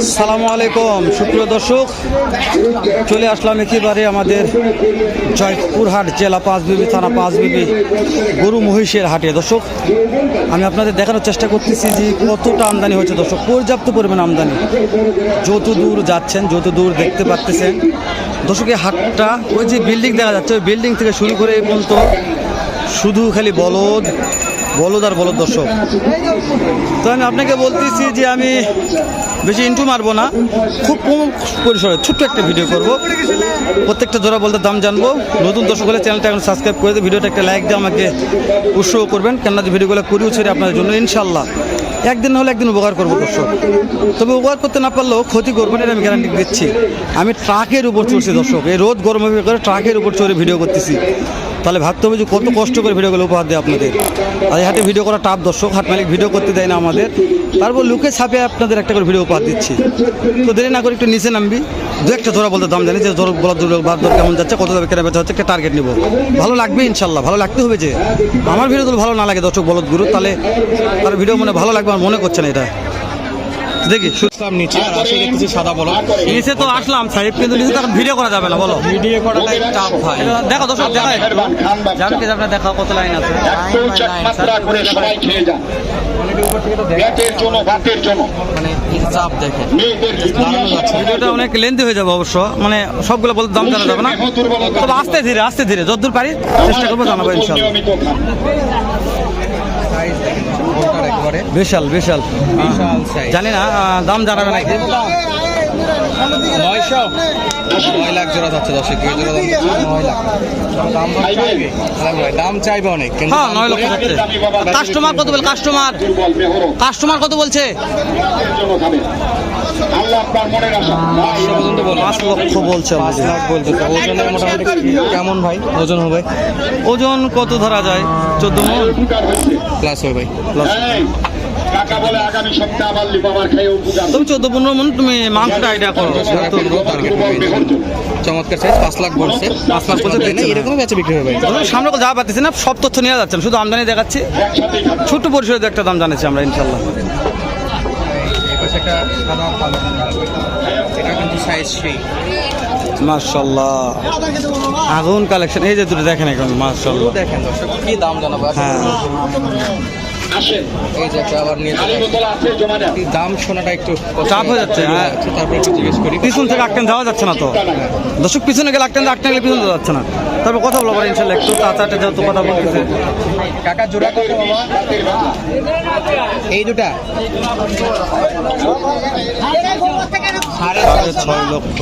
সালামু আলাইকুম, সুপ্রিয় দর্শক। চলে আসলাম একেবারে আমাদের জয়পুরহাট জেলা পাঁচবিবি, থানা পাঁচবিবি, গরু মহিষের হাটে। দর্শক, আমি আপনাদের দেখানোর চেষ্টা করতেছি যে কতটা আমদানি হয়েছে। দর্শক, পর্যাপ্ত পরিমাণ আমদানি। যত দূর যাচ্ছেন, যত দূর দেখতে পাচ্তেছেন দর্শক, এই হাটটা, ওই যে বিল্ডিং দেখা যাচ্ছে, ওই বিল্ডিং থেকে শুরু করে এই পর্যন্ত শুধু খালি বলদ বলদ আর বলদ দর্শক। তো আমি আপনাকে বলতেছি যে আমি বেশি ইন্টু মারবো না, খুব কম পরিসরে ছোট্ট একটা ভিডিও করব। প্রত্যেকটা জোড়া বলতে দাম জানব। নতুন দর্শক হলে চ্যানেলটা এখন সাবস্ক্রাইব করে দিয়ে ভিডিওটা একটা লাইক দিয়ে আমাকে উৎসাহ করবেন। কেননা যে ভিডিওগুলো করিও ছেড়ে আপনাদের জন্য ইনশাল্লাহ একদিন হলে একদিন উপকার করব দর্শক। তবে উপকার করতে না পারলেও ক্ষতি করবেন এটা আমি গ্যারান্টি দিচ্ছি। আমি ট্রাকের উপর চড়ছি দর্শক। এই রোদ গরমে করে ট্রাকের উপর চড়ে ভিডিও করতেছি। তাহলে ভাবতে হবে যে কত কষ্ট করে ভিডিওগুলো উপহার দেয় আপনাদের। আর এই হাটে ভিডিও করা টাপ দর্শক হাট মালিক ভিডিও করতে দেয় না আমাদের। তারপর লুকে ছাপে আপনাদের একটা করে ভিডিও উপহার দিচ্ছি। তো দেরি না করে একটু নিচে নামবি। দু একটা ধরা বলতে দাম জানি যে ধর বলা দূর বার দর কেমন যাচ্ছে, কত দামে কেনা বেচা হচ্ছে, একটা টার্গেট নিব। ভালো লাগবে ইনশাল্লাহ, ভালো লাগতে হবে যে। আমার ভিডিও তো ভালো না লাগে দর্শক বলদ গুরু, তাহলে তার ভিডিও মনে ভালো লাগবে, আমার মনে করছে না এটা। দেখি শু- নিচে। আর আসে দেখতেছি সাদা বলক নিচে তো আসলাম সাহেব কিন্তু নিচে তো এখন ভিডিও করা যাবে না বলো। ভিডিও করাটা টাফ ভাই। দেখো দর্শক দেখায় আপনার কত লাইন আছে। জন্য মানে চাপ দেখে। মেয়েদের দাঁড়ানো যাচ্ছে না। ভিডিওটা অনেক লেন্দি হয়ে যাবে অবশ্য। মানে সবগুলো বলতে দাম জানা যাবে না। তবে আস্তে ধীরে আস্তে ধীরে যতদূর পারি চেষ্টা করব জানাব ইনশাল্লাহ। সাইজ দেখেন বলটার একবারে। বিশাল বিশাল। জানি না দাম জানাবে নাকি? নয়শো? নয় লাখ জোড়া যাচ্ছে দশে জোড়া নয় লাখ। দাম চাইবে ভাই, দাম চাইবে অনেক কিন্তু হ্যাঁ দাম নয় লক্ষ কাস্টমার কত বল কাস্টমার? কাস্টমার কত বলছে? পাঁচ লক্ষ পাঁচ লাখ ওজনের মোটামুটি কেমন ভাই? ওজন হবে? ওজন কত ধরা যায়? চোদ্দ মন? প্লাস হবে ভাই। কাকা বলে আগামী সপ্তাহে আবার লিপাবার খেয়ে তুমি চোদ্দ পনেরো মন তুমি মাংসটা আইডিয়া করো। চমৎকার সাইজ পাঁচ লাখ বলছে। পাঁচ লাখ বলছে এরকম বেচে বিক্রি হবে। সামনে যা পাচ্ছি না সব তথ্য নিয়ে যাচ্ছেন শুধু আমদানি দেখাচ্ছি। ছোট্ট পরিসরে একটা দাম জানাচ্ছি আমরা ইনশাল্লাহ। মার্শাল্লাহ আগুন কালেকশন এই যে দুটো দেখেন এখন মার্শাল্লাহ দেখেন দর্শক কি দাম জানাব? হ্যাঁ। এই যে একটা আবার নিয়ে। দাম শোনাটা একটু চাপ হয়ে যাচ্ছে, হ্যাঁ। তারপরে একটু জিজ্ঞেস করি। পিছন থেকে আটকেন যাওয়া যাচ্ছে না তো। দর্শক পিছনে গেলে আটকেন আটকে গেলে পিছনে যাওয়া যাচ্ছে না। তারপর কথা বলব ইনশাল্লাহ একটু তাড়াতাড়ি যেহেতু কথা বলতেছে। কাকা জোড়া কত বাবা? এই দুটা। সাড়ে ছয় লক্ষ।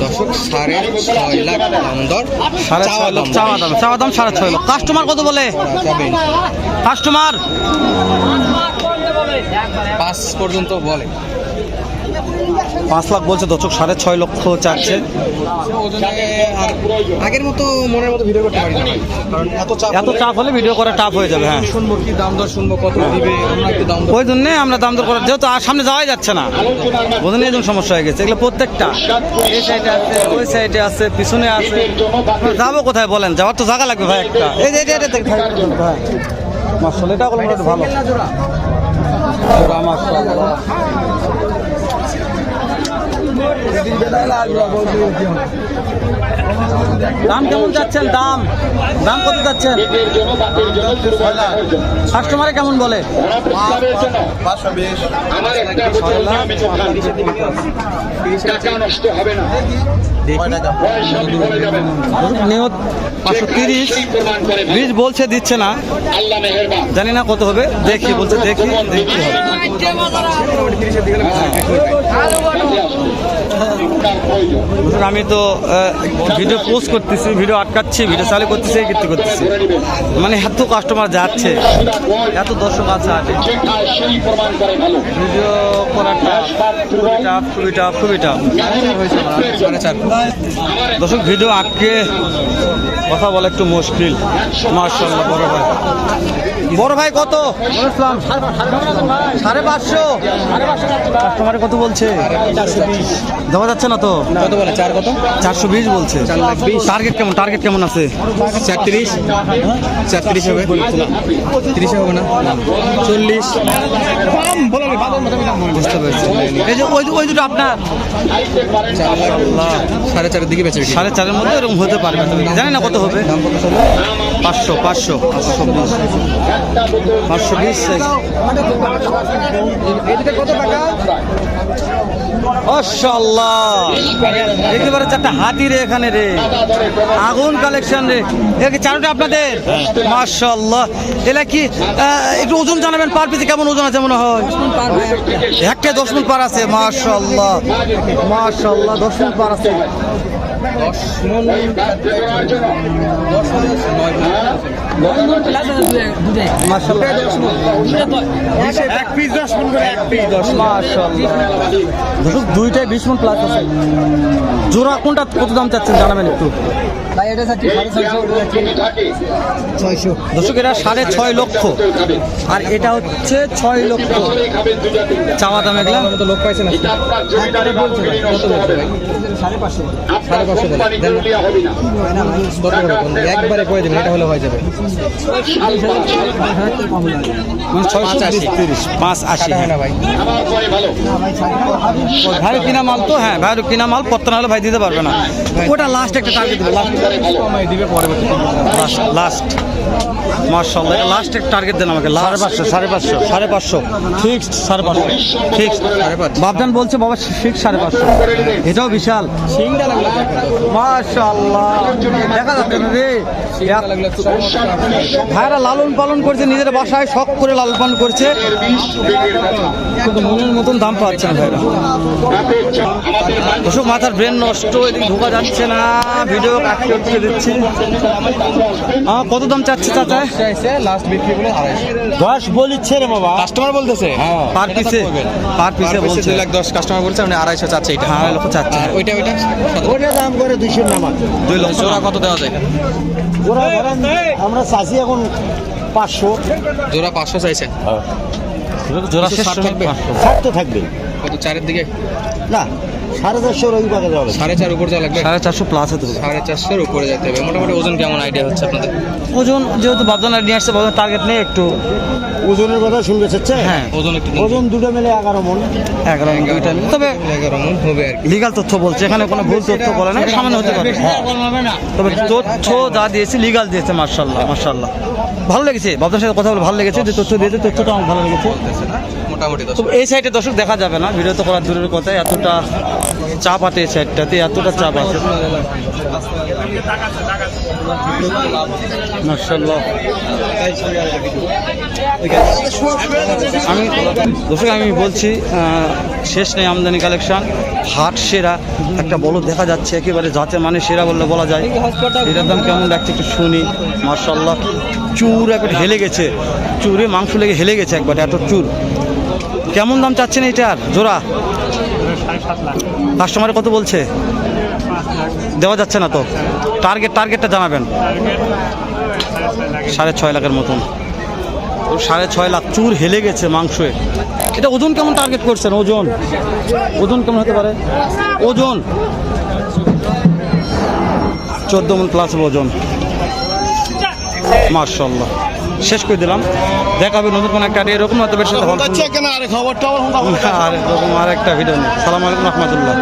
দর্শক সাড়ে ছয় লাখ দাম দর সাড়ে ছয় লক্ষ চাওয়া দাম চাওয়া দাম সাড়ে ছয় লক্ষ। কাস্টমার কত বলে? কাস্টমার। পাঁচ পর্যন্ত বলে। পাঁচ লাখ বলছে দর্শক সাড়ে ছয় লক্ষ চাচ্ছে। আগের মতো মনের মতো ভিডিও করতে পারি না। কারণ এত চাপ এত চাপ হলে ভিডিও করা টাফ হয়ে যাবে হ্যাঁ। শুনব কি দাম দর শুনব কত দিবে আমরা একটু দাম ওই জন্যে আমরা দাম দর করা যেহেতু আর সামনে যাওয়াই যাচ্ছে না। বোঝেন এই জন্য সমস্যা হয়ে গেছে। এগুলো প্রত্যেকটা এই সাইডে আছে ওই সাইডে আছে পিছনে আছে। যাব কোথায় বলেন? যাওয়ার তো জায়গা লাগবে ভাই একটা। এই যে এটা এটা ভাই। মার্শাল এটা ভালো। জোড়া? দাম কেমন যাচ্ছেন? দাম। দাম কত যাচ্ছেন? কাস্টমারে কেমন বলে? পাঁচশো তিরিশ। বীজ বলছে দিচ্ছে না। জানি না কত হবে। দেখি বলছে দেখি দেখতে হবে বুঝলেন, আমি তো ভিডিও পোস্ট করতেছি ভিডিও আটকাচ্ছি ভিডিও চালু করতেছি, এই কীর্তি করতেছি। মানে এত কাস্টমার যাচ্ছে, এত দর্শক আছে ভালো ভিডিও করাটা খুবই টাফ খুবই টাফ খুবই টাফ দর্শক ভিডিও আটকে কথা বলা একটু মুশকিল। মার্শাল্লাহ বড় ভাই। বড় ভাই কত? সাড়ে পাঁচশো। কাস্টমারে কত বলছে? দেওয়া যাচ্ছে না তো? কত বলে? চার কত? চারশো বিশ বলছে। টার্গেট কেমন? টার্গেট কেমন আছে? চারত্রিশ চারত্রিশ হবে। তিরিশ হবে না। চল্লিশ। বুঝতে পেরেছি। এই যে ওই ওই দুটো আপনার? সাড়ে চারের দিকে বেঁচে সাড়ে চারের মধ্যে এরকম হতে পারবে। জানি না কত হবে। পাঁচশো পাঁচশো। পাঁচশো বিশ কত টাকা? মাশাআল্লাহ। একেবারে চারটা হাতি রে এখানে রে। আগুন কালেকশন রে। এ কি চারোটা আপনাদের? মাশাআল্লাহ। এলা কি একটু ওজন জানাবেন পার পিসে কেমন ওজন আছে মনে হয়? একটা দশ মিনিট পার আছে মাশাআল্লাহ। মাশাআল্লাহ দশ মিনিট পার আছে। দশ মন। মন মন দুইটাই বিশ মিনিট প্লাস আছে জোড়া কোনটা কত দাম চাচ্ছেন জানাবেন একটু সাড়ে ছয় লক্ষ আর এটা হচ্ছে ছয় লক্ষ চাওয়া দাম এগুলা তো লোক পাঁচশো না। একবারে কয়ে দেবেন, এটা হলে হয়ে যাবে হয়। ভাই কিনা মাল তো হ্যাঁ ভাই কিনা মাল পত্র না হলে ভাই দিতে পারবে না। ওটা লাস্ট একটা টার্গেট লাস্ট কমাই দিবে পরবর্তী লাস্ট লাস্ট মার্শাল্লাহ লাস্ট একটা টার্গেট দেন আমাকে সাড়ে পাঁচশো সাড়ে পাঁচশো। সাড়ে পাঁচশো। ফিক্সড সাড়ে পাঁচশো। ফিক্সড সাড়ে পাঁচ। বাবজান বলছে বাবা ফিক্স সাড়ে পাঁচশো। এটাও বিশাল। মাশাল্লাহ দেখা যাচ্ছে রে। ভাইরা লালন পালন করছে, নিজের বাসায় শখ করে লালন পালন করছে। কিন্তু মনের মতন দাম পাচ্ছে না ভাইরা। মাথার ব্রেন নষ্ট, এদিকে ঢোকা যাচ্ছে না। ভিডিও কাটতে উঠতে দিচ্ছি। আহ, কত দাম চাচ্ছে চাচা? চাইছে লাস্ট বিক্রি বলে আড়াইশো দশ বলিচ্ছে রে বাবা কাস্টমার বলতেছে পার পিসে পার পিসে বলছে। দুই লাখ দশ কাস্টমার বলছে আপনি আড়াইশো চাচ্ছে এটা। হ্যাঁ, আড়াই লক্ষ চাচ্ছে। আর ওইটা ওইটা দাম করে দুইশো নামাজ দুই লক্ষ। জোড়া কত দেওয়া যায়? ওরা আমরা চাষি এখন পাঁচশো। জোড়া পাঁচশো চাইছে জোড়া শেষ থাকবে? থাকবে কত চারের দিকে? না সাড়ে চারশোর ওই পাকে যাবে সাড়ে চার উপর যা লাগবে? সাড়ে চারশো প্লাস হতে হবে সাড়ে চারশোর উপরে যেতে হবে। মোটামুটি ওজন কেমন আইডিয়া হচ্ছে আপনাদের? ওজন যেহেতু বাবদানা নিয়ে আসছে বাবদান টার্গেট নেই একটু ওজনের কথা শুনবে চাচ্ছে হ্যাঁ। ওজন একটু ওজন দুটো মিলে এগারো মন। এগারো দুইটা নিয়ে। তবে এগারো মন হবে আর কি। লিগাল তথ্য বলছে এখানে কোনো ভুল তথ্য বলে না সামান্য হতে পারে। তবে তথ্য যা দিয়েছে লিগাল দিয়েছে মার্শাল্লাহ মার্শাল্লাহ ভালো লেগেছে? বাবদার সাথে কথা বলে ভালো লেগেছে? যে তথ্য দিয়েছে তথ্যটা আমার ভালো লেগেছে। মোটামুটি এই সাইডে দর্শক দেখা যাবে না, ভিডিও তো করার দূরের কথা, এতটা চাপ আছে এই সাইডটাতে এতটা চাপ আছে। আমি দর্শক, আমি বলছি শেষ নেই আমদানি কালেকশন হাট সেরা, একটা বড় দেখা যাচ্ছে, একেবারে যাতে মানে সেরা বললে বলা যায়। এটার দাম কেমন লাগছে একটু শুনি। মার্শাল্লাহ চুর একবার হেলে গেছে। চুরে মাংস লেগে হেলে গেছে একবার, এত চুর। কেমন দাম চাচ্ছেন এটার জোড়া? কাস্টমারে কত বলছে? দেওয়া যাচ্ছে না তো। টার্গেট টার্গেটটা জানাবেন। সাড়ে ছয় লাখের মতন। সাড়ে ছয় লাখ চুর হেলে গেছে মাংসে। এটা ওজন কেমন টার্গেট করছেন? ওজন? ওজন কেমন হতে পারে? ওজন? চোদ্দ মন প্লাস ওজন। মার্শাল্লাহ শেষ করে দিলাম। দেখা হবে নতুন কোনো একটা এরকম হয়তো বেশি আর এরকম আর একটা ভিডিও নেই সালাম আলাইকুম রহমতুল্লাহ।